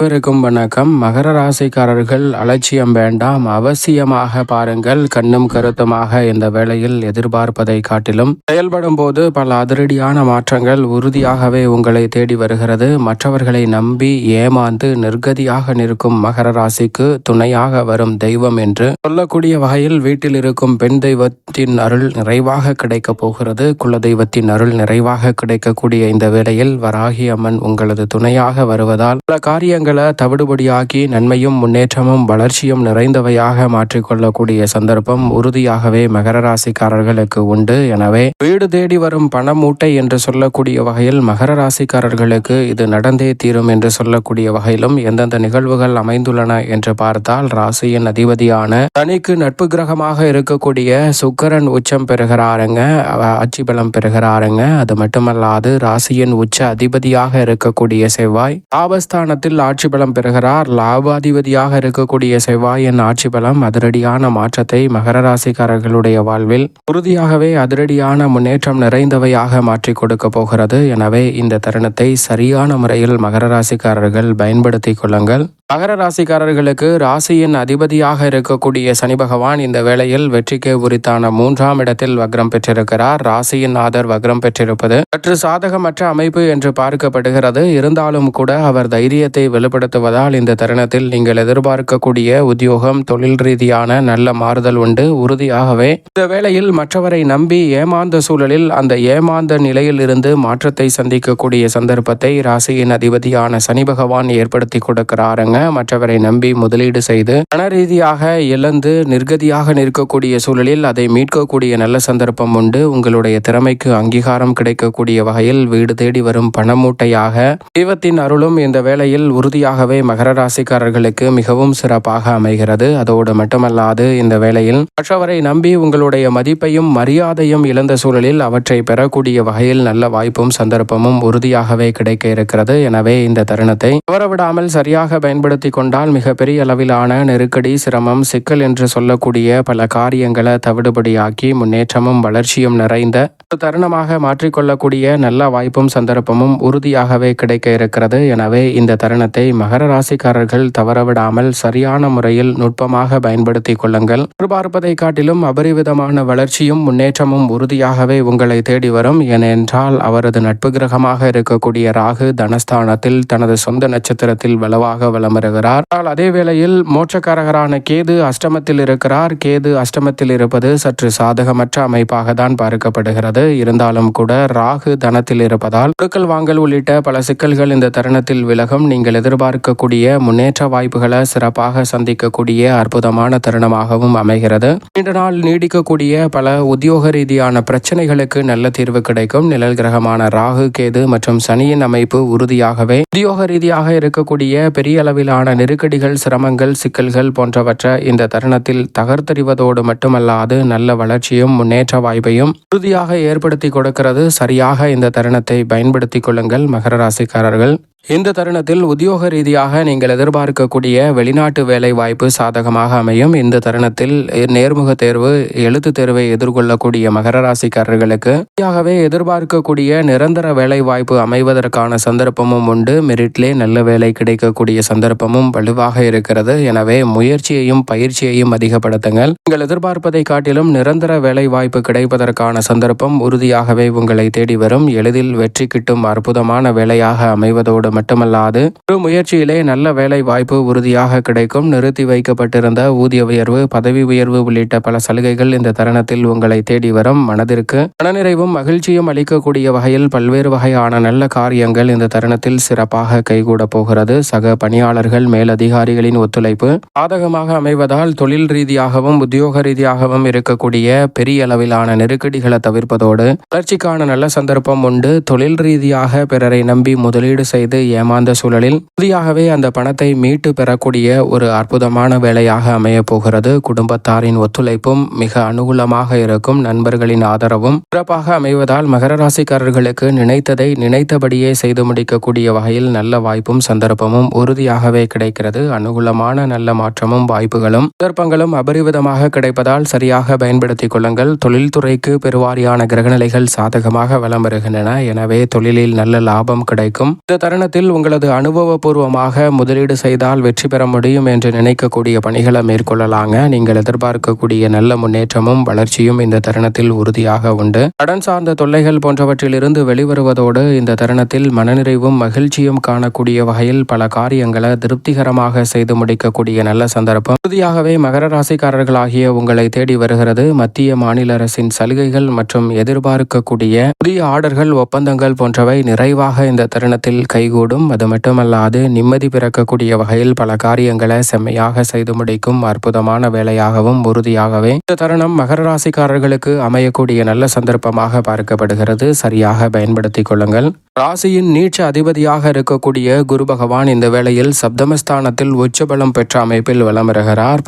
அனைவருக்கும் வணக்கம். மகர ராசிக்காரர்கள் அலட்சியம் வேண்டாம். அவசியமாக பாருங்கள் கண்ணும் கருத்துமாக இந்த வேளையில் எதிர்பார்ப்பதை காட்டிலும். செயல்படும் போது பல அதிரடியான மாற்றங்கள் உறுதியாகவே உங்களை தேடி வருகிறது. மற்றவர்களை நம்பி ஏமாந்து நிர்கதியாக நிற்கும் மகர ராசிக்கு துணையாக வரும் தெய்வம் என்று சொல்லக்கூடிய வகையில் வீட்டில் இருக்கும் பெண் தெய்வத்தின் அருள் நிறைவாக கிடைக்கப் போகிறது. குல தெய்வத்தின் அருள் நிறைவாக கிடைக்கக்கூடிய இந்த வேளையில் வராகி அம்மன் உங்களது துணையாக வருவதால் பல காரியங்கள் விஷயங்களை தவிடுபடியாக்கி நன்மையும் முன்னேற்றமும் வளர்ச்சியும் நிறைந்தவையாக மாற்றிக்கொள்ளக்கூடிய சந்தர்ப்பம் உறுதியாகவே மகர ராசிக்காரர்களுக்கு உண்டு. எனவே வீடு தேடி வரும் பண மூட்டை என்று சொல்லக்கூடிய வகையில் மகர ராசிக்காரர்களுக்கு இது நடந்தே தீரும் என்று சொல்லக்கூடிய வகையிலும் எந்தெந்த நிகழ்வுகள் அமைந்துள்ளன என்று பார்த்தால் ராசியின் அதிபதியான தனிக்கு நட்பு கிரகமாக இருக்கக்கூடிய சுக்கரன் உச்சம் பெறுகிறாருங்க ஆட்சி பலம் பெறுகிறாருங்க. அது மட்டுமல்லாது ராசியின் உச்ச அதிபதியாக இருக்கக்கூடிய செவ்வாய் ஆபஸ்தானத்தில் ஆட்சி ஆட்சி பலம் பெறுகிறார். லாபாதிபதியாக இருக்கக்கூடிய செவ்வாயின் ஆட்சி பலம் அதிரடியான மாற்றத்தை மகர ராசிக்காரர்களுடைய வாழ்வில் உறுதியாகவே அதிரடியான முன்னேற்றம் நிறைந்தவையாக மாற்றி கொடுக்க போகிறது. எனவே இந்த தருணத்தை சரியான முறையில் மகர ராசிக்காரர்கள் பயன்படுத்திக் கொள்ளுங்கள். மகர ராசிக்காரர்களுக்கு ராசியின் அதிபதியாக இருக்கக்கூடிய சனி பகவான் இந்த வேளையில் வெற்றிக்கு உரித்தான மூன்றாம் இடத்தில் வக்ரம் பெற்றிருக்கிறார். ராசியின் ஆதர் வக்ரம் பெற்றிருப்பது சற்று சாதகமற்ற அமைப்பு என்று பார்க்கப்படுகிறது. இருந்தாலும் கூட அவர் தைரியத்தை வெளிப்படுத்துவதால் இந்த தருணத்தில் நீங்கள் எதிர்பார்க்கக்கூடிய உத்தியோகம் தொழில் ரீதியான நல்ல மாறுதல் உண்டு. உறுதியாகவே இந்த வேளையில் மற்றவரை நம்பி ஏமாந்த சூழலில் அந்த ஏமாந்த நிலையில் இருந்து மாற்றத்தை சந்திக்கக்கூடிய சந்தர்ப்பத்தை ராசியின் அதிபதியான சனி பகவான் ஏற்படுத்தி கொடுக்கிறாருங்க. மற்றவரை நம்பி முதலீடு செய்து பண ரீதியாக இழந்து நிர்கதியாக நிற்கக்கூடிய சூழலில் அதை மீட்கக்கூடிய நல்ல சந்தர்ப்பம் உண்டு. உங்களுடைய திறமைக்கு அங்கீகாரம் கிடைக்கக்கூடிய வகையில் வீடு தேடி வரும் பணமூட்டையாக தெய்வத்தின் அருளும் இந்த வேளையில் உறுதியாகவே மகர ராசிக்காரர்களுக்கு மிகவும் சிறப்பாக அமைகிறது. அதோடு மட்டுமல்லாது இந்த வேளையில் மற்றவரை நம்பி உங்களுடைய மதிப்பையும் மரியாதையும் இழந்த சூழலில் அவற்றை பெறக்கூடிய வகையில் நல்ல வாய்ப்பும் சந்தர்ப்பமும் உறுதியாகவே கிடைக்க இருக்கிறது. எனவே இந்த தருணத்தை தவறவிடாமல் சரியாக பயன்படுத்த பயன்படுத்தி கொண்டால் மிகப்பெரிய அளவிலான நெருக்கடி சிரமம் சிக்கல் என்று சொல்லக்கூடிய பல காரியங்களை தவிடுபடியாக்கி முன்னேற்றமும் வளர்ச்சியும் நிறைந்த ஒரு தருணமாக மாற்றிக்கொள்ளக்கூடிய நல்ல வாய்ப்பும் சந்தர்ப்பமும் உறுதியாகவே கிடைக்க இருக்கிறது. எனவே இந்த தருணத்தை மகர ராசிக்காரர்கள் தவறவிடாமல் சரியான முறையில் நுட்பமாக பயன்படுத்தி கொள்ளுங்கள். எதிர்பார்ப்பதை காட்டிலும் அபரிவிதமான வளர்ச்சியும் முன்னேற்றமும் உறுதியாகவே உங்களை தேடி வரும். ஏனென்றால் அவரது நட்பு கிரகமாக இருக்கக்கூடிய ராகு தனஸ்தானத்தில் தனது சொந்த நட்சத்திரத்தில் வலுவாக வளம் வருகிறார். ஆனால் அதே வேளையில் மோட்சக்காரகரான கேது அஷ்டமத்தில் இருக்கிறார். கேது அஷ்டமத்தில் இருப்பது சற்று சாதகமற்ற அமைப்பாக தான் பார்க்கப்படுகிறது. இருந்தாலும் கூட ராகு தனத்தில் இருப்பதால் கொடுக்கல் வாங்கல் உள்ளிட்ட பல சிக்கல்கள் இந்த தருணத்தில் விலகும். நீங்கள் எதிர்பார்க்கக்கூடிய முன்னேற்ற வாய்ப்புகளை சிறப்பாக சந்திக்கக்கூடிய அற்புதமான தருணமாகவும் அமைகிறது. நீண்ட நாள் நீடிக்கக்கூடிய பல உத்தியோக ரீதியான பிரச்சனைகளுக்கு நல்ல தீர்வு கிடைக்கும். நிழல் கிரகமான ராகு கேது மற்றும் சனியின் அமைப்பு உறுதியாகவே உத்தியோக ரீதியாக இருக்கக்கூடிய பெரிய அளவில் அளவிலான நெருக்கடிகள் சிரமங்கள் சிக்கல்கள் போன்றவற்றை இந்த தருணத்தில் தகர்த்தறிவதோடு மட்டுமல்லாது நல்ல வளர்ச்சியும் முன்னேற்ற வாய்ப்பையும் உறுதியாக ஏற்படுத்தி கொடுக்கிறது. சரியாக இந்த தருணத்தை பயன்படுத்திக் கொள்ளுங்கள் மகர ராசிக்காரர்கள். இந்த தருணத்தில் உத்தியோக ரீதியாக நீங்கள் எதிர்பார்க்கக்கூடிய வெளிநாட்டு வேலை வாய்ப்பு சாதகமாக அமையும். இந்த தருணத்தில் நேர்முக தேர்வு எழுத்து தேர்வை எதிர்கொள்ளக்கூடிய மகர ராசிக்காரர்களுக்கு இந்தியாகவே எதிர்பார்க்கக்கூடிய நிரந்தர வேலை வாய்ப்பு அமைவதற்கான சந்தர்ப்பமும் உண்டு. மெரிட்லே நல்ல வேலை கிடைக்கக்கூடிய சந்தர்ப்பமும் வலுவாக இருக்கிறது. எனவே முயற்சியையும் பயிற்சியையும் அதிகப்படுத்துங்கள். நீங்கள் எதிர்பார்ப்பதை காட்டிலும் நிரந்தர வேலை வாய்ப்பு கிடைப்பதற்கான சந்தர்ப்பம் உறுதியாகவே உங்களை தேடி வரும். எளிதில் வெற்றி கிட்டும் அற்புதமான வேலையாக அமைவதோடு அதோடு மட்டுமல்லாது ஒரு முயற்சியிலே நல்ல வேலை வாய்ப்பு உறுதியாக கிடைக்கும். நிறுத்தி வைக்கப்பட்டிருந்த ஊதிய உயர்வு பதவி உயர்வு உள்ளிட்ட பல சலுகைகள் இந்த தருணத்தில் உங்களை தேடி வரும் மனதிற்கு மனநிறைவும் மகிழ்ச்சியும் அளிக்கக்கூடிய வகையில் பல்வேறு வகையான நல்ல காரியங்கள் இந்த தருணத்தில் சிறப்பாக கைகூட போகிறது. சக பணியாளர்கள் மேலதிகாரிகளின் ஒத்துழைப்பு சாதகமாக அமைவதால் தொழில் ரீதியாகவும் உத்தியோக ரீதியாகவும் இருக்கக்கூடிய பெரிய அளவிலான நெருக்கடிகளை தவிர்ப்பதோடு வளர்ச்சிக்கான நல்ல சந்தர்ப்பம் உண்டு. தொழில் ரீதியாக பிறரை நம்பி முதலீடு செய்து செய்து ஏமாந்த சூழலில் புதியாகவே அந்த பணத்தை மீட்டு பெறக்கூடிய ஒரு அற்புதமான வேலையாக அமைய போகிறது. குடும்பத்தாரின் ஒத்துழைப்பும் மிக அனுகூலமாக இருக்கும். நண்பர்களின் ஆதரவும் சிறப்பாக அமைவதால் மகர ராசிக்காரர்களுக்கு நினைத்ததை நினைத்தபடியே செய்து முடிக்கக்கூடிய வகையில் நல்ல வாய்ப்பும் சந்தர்ப்பமும் உறுதியாகவே கிடைக்கிறது. அனுகூலமான நல்ல மாற்றமும் வாய்ப்புகளும் சந்தர்ப்பங்களும் அபரிவிதமாக கிடைப்பதால் சரியாக பயன்படுத்திக் கொள்ளுங்கள். தொழில்துறைக்கு பெருவாரியான கிரகநிலைகள் சாதகமாக வலம் வருகின்றன. எனவே தொழிலில் நல்ல லாபம் கிடைக்கும். இந்த தருணத்தில் நேரத்தில் உங்களது அனுபவபூர்வமாக முதலீடு செய்தால் வெற்றி பெற முடியும் என்று நினைக்கக்கூடிய பணிகளை மேற்கொள்ளலாங்க. நீங்கள் எதிர்பார்க்கக்கூடிய நல்ல முன்னேற்றமும் வளர்ச்சியும் இந்த தருணத்தில் உறுதியாக உண்டு. கடன் சார்ந்த தொல்லைகள் போன்றவற்றிலிருந்து வெளிவருவதோடு இந்த தருணத்தில் மனநிறைவும் மகிழ்ச்சியும் காணக்கூடிய வகையில் பல காரியங்களை திருப்திகரமாக செய்து முடிக்கக்கூடிய நல்ல சந்தர்ப்பம். உறுதியாகவே மகர ராசிக்காரர்களாகிய உங்களை தேடி வருகிறது. மத்திய மாநில அரசின் சலுகைகள் மற்றும் எதிர்பார்க்கக்கூடிய புதிய ஆர்டர்கள் ஒப்பந்தங்கள் போன்றவை நிறைவாக இந்த தருணத்தில் கைகூடும் அது மட்டுமல்லாது நிம்மதி பிறக்கக்கூடிய வகையில் பல காரியங்களை செம்மையாக செய்து முடிக்கும் அற்புதமான வேலையாகவும் உறுதியாகவே இந்த தருணம் மகர ராசிக்காரர்களுக்கு அமையக்கூடிய நல்ல சந்தர்ப்பமாக பார்க்கப்படுகிறது. சரியாக பயன்படுத்திக் கொள்ளுங்கள். ராசியின் நீச்ச அதிபதியாக இருக்கக்கூடிய குரு பகவான் இந்த வேளையில் சப்தமஸ்தானத்தில் உச்சபலம் பெற்ற அமைப்பில் வலம்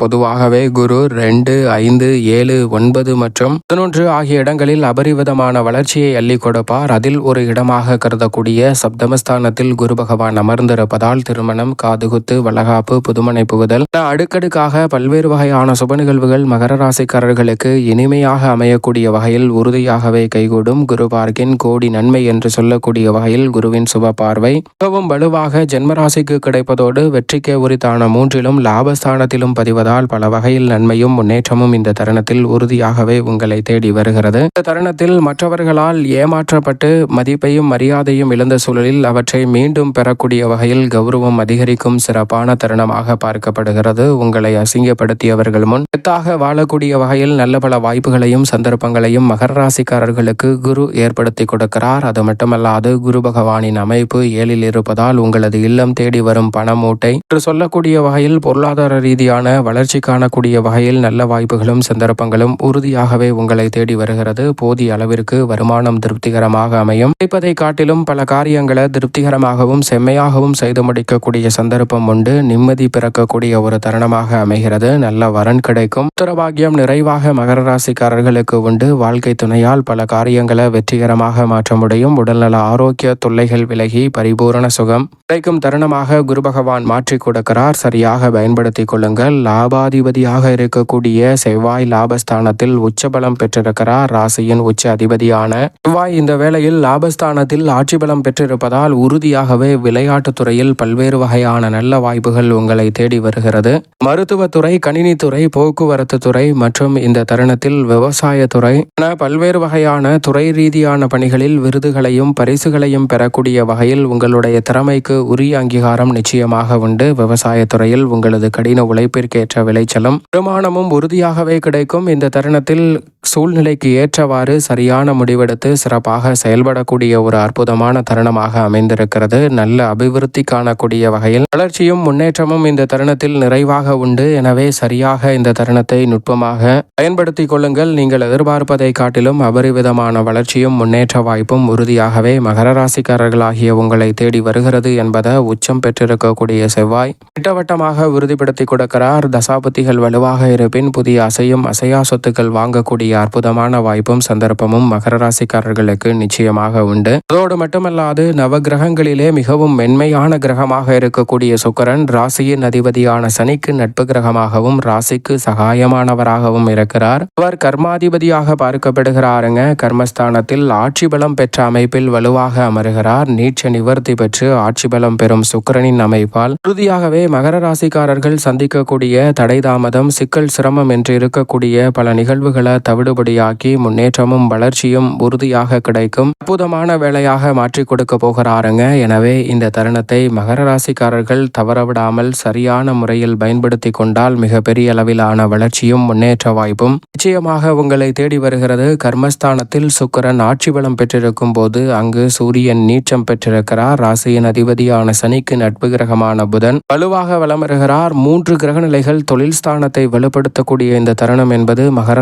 பொதுவாகவே குரு ரெண்டு ஐந்து ஏழு ஒன்பது மற்றும் பதினொன்று ஆகிய இடங்களில் அபரிவிதமான வளர்ச்சியை அள்ளி கொடுப்பார். அதில் ஒரு இடமாக கருதக்கூடிய சப்தமஸ்தானத்தில் குரு பகவான் அமர்ந்திருப்பதால் திருமணம் காதுகுத்து வளகாப்பு புதுமனை புகுதல் அடுக்கடுக்காக பல்வேறு வகையான சுப நிகழ்வுகள் மகர ராசிக்காரர்களுக்கு இனிமையாக அமையக்கூடிய வகையில் உறுதியாகவே கைகூடும். குரு பார்க்கின் கோடி நன்மை என்று சொல்லக்கூடிய வகையில் குருவின் சுப பார்வை. மிகவும் வலுவாக ஜென்மராசிக்கு கிடைப்பதோடு வெற்றிக்கே உரித்தான மூன்றிலும் லாபஸ்தானத்திலும் பதிவதால் பல வகையில் நன்மையும் முன்னேற்றமும் இந்த தருணத்தில் உறுதியாகவே உங்களை தேடி வருகிறது. இந்த தருணத்தில் மற்றவர்களால் ஏமாற்றப்பட்டு மதிப்பையும் மரியாதையும் இழந்த சூழலில் அவற்றை மீண்டும் பெறக்கூடிய வகையில் கௌரவம் அதிகரிக்கும் சிறப்பான தருணமாக பார்க்கப்படுகிறது. உங்களை அசிங்கப்படுத்தியவர்கள் முன் எத்தாக வாழக்கூடிய வகையில் நல்ல பல வாய்ப்புகளையும் சந்தர்ப்பங்களையும் மகர ராசிக்காரர்களுக்கு குரு ஏற்படுத்தி கொடுக்கிறார். அது மட்டுமல்லாது குரு பகவானின் அமைப்பு ஏழில் இருப்பதால் உங்களது இல்லம் தேடி வரும் பண மூட்டை என்று சொல்லக்கூடிய வகையில் பொருளாதார ரீதியான வளர்ச்சி காணக்கூடிய வகையில் நல்ல வாய்ப்புகளும் சந்தர்ப்பங்களும் உறுதியாகவே உங்களை தேடி வருகிறது. போதிய அளவிற்கு வருமானம் திருப்திகரமாக அமையும். கிடைப்பதை காட்டிலும் பல காரியங்களை திருப்திகரமாகவும் செம்மையாகவும் செய்து முடிக்கக்கூடிய சந்தர்ப்பம் உண்டு. நிம்மதி பிறக்கக்கூடிய ஒரு தருணமாக அமைகிறது. நல்ல வரன் கிடைக்கும். உத்தரபாகியம் நிறைவாக மகர ராசிக்காரர்களுக்கு உண்டு. வாழ்க்கை துணையால் பல காரியங்களை வெற்றிகரமாக மாற்ற முடியும். உடல்நல ஆரோக்கிய தொல்லைகள் விலகி பரிபூரண சுகம். கிடைக்கும் தருணமாக குரு பகவான் மாற்றி கொடுக்கிறார். சரியாக பயன்படுத்திக் கொள்ளுங்கள். லாபாதிபதியாக இருக்கக்கூடிய செவ்வாய் லாபஸ்தானத்தில் உச்சபலம் பெற்றிருக்கிறார். ராசியின் உச்ச அதிபதியான செவ்வாய் இந்த வேளையில் லாபஸ்தானத்தில் ஆட்சி பலம் பெற்றிருப்பதால் உறுதியாகவே விளையாட்டுத் துறையில் பல்வேறு வகையான நல்ல வாய்ப்புகள் உங்களை தேடி வருகிறது. மருத்துவத்துறை கணினித்துறை போக்குவரத்து துறை மற்றும் இந்த தருணத்தில் விவசாயத்துறை என பல்வேறு வகையான துறை ரீதியான பணிகளில் விருதுகளையும் பரிசுகளையும் பெறக்கூடிய வகையில் உங்களுடைய திறமைக்கு உரிய அங்கீகாரம் நிச்சயமாக உண்டு. விவசாயத்துறையில் உங்களது கடின உழைப்பிற்கேற்ற விளைச்சலும் வருமானமும் உறுதியாகவே கிடைக்கும். இந்த தருணத்தில் சூழ்நிலைக்கு ஏற்றவாறு சரியான முடிவெடுத்து சிறப்பாக செயல்படக்கூடிய ஒரு அற்புதமான தருணமாக அமைந்திருக்கிறது. நல்ல அபிவிருத்தி காணக்கூடிய வகையில் வளர்ச்சியும் முன்னேற்றமும் இந்த தருணத்தில் நிறைவாக உண்டு. எனவே சரியாக இந்த தருணத்தை நுட்பமாக பயன்படுத்திக் கொள்ளுங்கள். நீங்கள் எதிர்பார்ப்பதை காட்டிலும் அபரிவிதமான வளர்ச்சியும் முன்னேற்ற வாய்ப்பும் உறுதியாகவே மகர ராசிக்காரர்களாகிய உங்களை தேடி வருகிறது என்பதை உச்சம் பெற்றிருக்கக்கூடிய செவ்வாய் திட்டவட்டமாக உறுதிப்படுத்தி கொடுக்கிறார். தசாபுத்திகள் வலுவாக இருப்பின் புதிய அசையும் அசையா சொத்துக்கள் வாங்கக்கூடிய அற்புதமான வாய்ப்பும் சந்தர்ப்பமும் மகர ராசிக்காரர்களுக்கு நிச்சயமாக உண்டு. அதோடு மட்டுமல்லாது நவ கிரகங்களிலே மிகவும் மென்மையான கிரகமாக இருக்கக்கூடிய சுக்கரன் ராசியின் அதிபதியான சனிக்கு நட்பு கிரகமாகவும் ராசிக்கு சகாயமானவராகவும் இருக்கிறார். அவர் கர்மாதிபதியாக பார்க்கப்படுகிறாருங்க. கர்மஸ்தானத்தில் ஆட்சி பலம் பெற்ற அமைப்பில் வலுவாக அமருகிறார். நீச்ச நிவர்த்தி பெற்று ஆட்சி பலம் பெறும் சுக்கிரனின் அமைப்பால். உறுதியாகவே மகர ராசிக்காரர்கள் சந்திக்கக்கூடிய தடை தாமதம் சிக்கல் சிரமம் என்று இருக்கக்கூடிய பல நிகழ்வுகளை விடுபடியாக்கி முன்னேற்றமும் வளர்ச்சியும் உறுதியாக கிடைக்கும். அற்புதமான வேலையாக மாற்றி கொடுக்க போகிறாருங்க. எனவே இந்த தருணத்தை மகர ராசிக்காரர்கள் தவறவிடாமல் சரியான முறையில் பயன்படுத்தி கொண்டால் மிகப்பெரிய அளவிலான வளர்ச்சியும் முன்னேற்ற வாய்ப்பும் நிச்சயமாக உங்களை தேடி வருகிறது. கர்மஸ்தானத்தில் சுக்கிரன் ஆட்சி பலம் பெற்றிருக்கும் போது அங்கு சூரியன் நீச்சம் பெற்றிருக்கிறார். ராசியின் அதிபதியான சனிக்கு நட்பு கிரகமான புதன் வலுவாக வலம் வருகிறார். மூன்று கிரகநிலைகள் தொழில் ஸ்தானத்தை வலுப்படுத்தக்கூடிய இந்த தருணம் என்பது மகர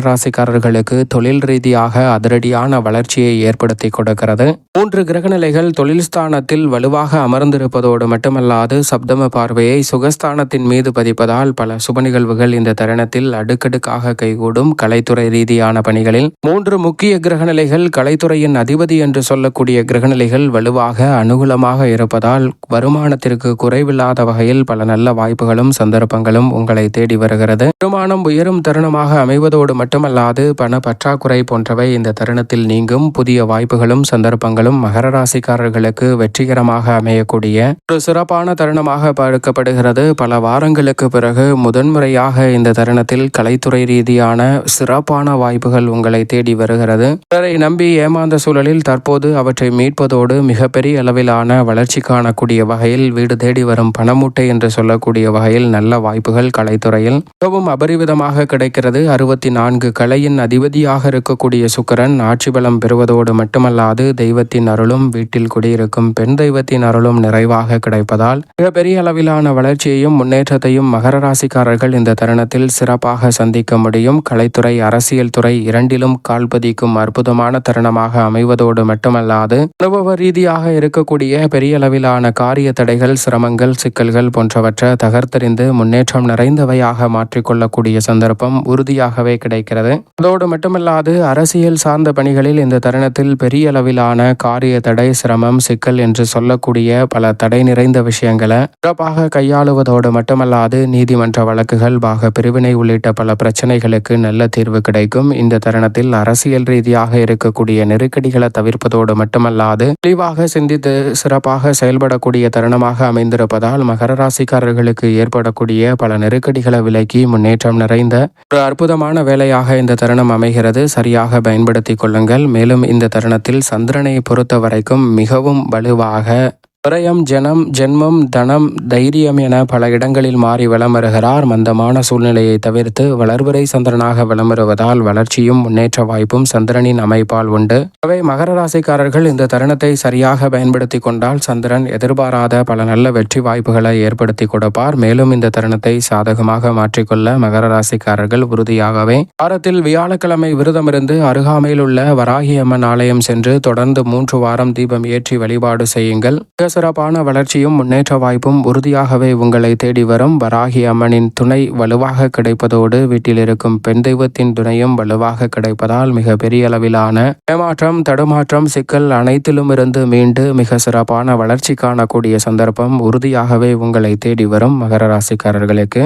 ராசிக்காரர்களுக்கு தொழில் ரீதியாக அதிரடியான வளர்ச்சியை ஏற்படுத்தி கொடுக்கிறது. மூன்று கிரகநிலைகள் தொழில் ஸ்தானத்தில் வலுவாக அமர்ந்திருப்பதோடு மட்டுமல்லாது சப்தம பார்வையை சுகஸ்தானத்தின் மீது பதிப்பதால் பல சுப நிகழ்வுகள் இந்த தருணத்தில் அடுக்கடுக்காக கைகூடும் கலைத்துறை ரீதியான பணிகளில். மூன்று முக்கிய கிரகநிலைகள் கலைத்துறையின் அதிபதி என்று சொல்லக்கூடிய கிரகநிலைகள் வலுவாக அனுகூலமாக இருப்பதால் வருமானத்திற்கு குறைவில்லாத வகையில் பல நல்ல வாய்ப்புகளும் சந்தர்ப்பங்களும் உங்களை தேடி வருகிறது. வருமானம் உயரும் தருணமாக அமைவதோடு மட்டுமல்லாது பண பற்றாக்குறை போன்றவை இந்த தருணத்தில் நீங்கும். புதிய வாய்ப்புகளும் சந்தர்ப்பங்களும் மகர ராசிக்காரர்களுக்கு வெற்றிகரமாக அமையக்கூடிய ஒரு சிறப்பான தருணமாக பார்க்கப்படுகிறது பல வாரங்களுக்கு பிறகு முதன்முறையாக இந்த தருணத்தில் கலைத்துறை ரீதியான சிறப்பான வாய்ப்புகள் உங்களை தேடி வருகிறது. பிறரை நம்பி ஏமாந்த சூழலில் தற்போது அவற்றை மீட்பதோடு மிகப்பெரிய அளவிலான வளர்ச்சி காணக்கூடிய வகையில் வீடு தேடி வரும் பணமூட்டை என்று சொல்லக்கூடிய வகையில் நல்ல வாய்ப்புகள் கலைத்துறையில் மிகவும் அபரிவிதமாக கிடைக்கிறது. அறுபத்தி நான்கு கலையின் அதிபதியாக இருக்கக்கூடிய சுக்கரன் ஆட்சி பலம் பெறுவதோடு மட்டுமல்லாது தெய்வத்தின் அருளும் வீட்டில் குடியிருக்கும் பெண் தெய்வத்தின் அருளும் நிறைவாக கிடைப்பதால் மிகப்பெரிய அளவிலான வளர்ச்சியையும் முன்னேற்றத்தையும் மகர ராசிக்காரர்கள் இந்த தருணத்தில் சிறப்பாக சந்திக்க முடியும். கலைத்துறை அரசியல் துறை இரண்டிலும் கால்பதிக்கும் அற்புதமான தருணமாக அமைவதோடு மட்டுமல்லாது அனுபவ ரீதியாக இருக்கக்கூடிய பெரிய அளவிலான காரிய தடைகள் சிரமங்கள் சிக்கல்கள் போன்றவற்றை தகர்த்தெறிந்து முன்னேற்றம் நிறைந்தவையாக மாற்றிக்கொள்ளக்கூடிய சந்தர்ப்பம் உறுதியாகவே கிடைக்கிறது. அதோடு மட்டுமல்லாது அரசியல் சார்ந்த பணிகளில் இந்த தருணத்தில் பெரிய அளவிலான காரிய தடை சிரமம் சிக்கல் என்று சொல்லக்கூடிய பல தடை நிறைந்த விஷயங்களை சிறப்பாக கையாளுவதோடு மட்டுமல்லாது நீதிமன்ற வழக்குகள் பாக பிரிவினை உள்ளிட்ட பல பிரச்சனைகளுக்கு நல்ல தீர்வு கிடைக்கும். இந்த தருணத்தில் அரசியல் ரீதியாக இருக்கக்கூடிய நெருக்கடிகளை தவிர்ப்பதோடு மட்டுமல்லாது தெளிவாக சிந்தித்து சிறப்பாக செயல்படக்கூடிய தருணமாக அமைந்திருப்பதால் மகர ராசிக்காரர்களுக்கு ஏற்படக்கூடிய பல நெருக்கடிகளை விலக்கி முன்னேற்றம் நிறைந்த ஒரு அற்புதமான வேலையாக இந்த தருணம் அமைகிறது. சரியாக பயன்படுத்திக் கொள்ளுங்கள். மேலும் இந்த தருணத்தில் சந்திரனை பொறுத்த வரைக்கும் மிகவும் வலுவாக விரயம் ஜனம் ஜென்மம் தனம் தைரியம் என பல இடங்களில் மாறி வலம் வருகிறார் மந்தமான சூழ்நிலையை தவிர்த்து வளர்வரை சந்திரனாக வலம் வருவதால் வளர்ச்சியும் முன்னேற்ற வாய்ப்பும் சந்திரனின் அமைப்பால் உண்டு. அவை மகர ராசிக்காரர்கள் இந்த தருணத்தை சரியாக பயன்படுத்தி கொண்டால் சந்திரன் எதிர்பாராத பல நல்ல வெற்றி வாய்ப்புகளை ஏற்படுத்தி கொடுப்பார். மேலும் இந்த தருணத்தை சாதகமாக மாற்றிக்கொள்ள மகர ராசிக்காரர்கள் உறுதியாகவே வாரத்தில் வியாழக்கிழமை விரதமிருந்து அருகாமையில் உள்ள வராகி அம்மன் ஆலயம் சென்று தொடர்ந்து மூன்று வாரம் தீபம் ஏற்றி வழிபாடு செய்யுங்கள். சிறப்பான வளர்ச்சியும் முன்னேற்ற வாய்ப்பும் உறுதியாகவே உங்களை தேடி வரும் வராகி அம்மனின் துணை வலுவாக கிடைப்பதோடு வீட்டில் இருக்கும் பெண் தெய்வத்தின் துணையும் வலுவாக கிடைப்பதால் மிக பெரிய அளவிலான ஏமாற்றம் தடுமாற்றம் சிக்கல் அனைத்திலும் இருந்து மீண்டு மிக சிறப்பான வளர்ச்சி காணக்கூடிய சந்தர்ப்பம் உறுதியாகவே உங்களை தேடி வரும் மகர ராசிக்காரர்களுக்கு.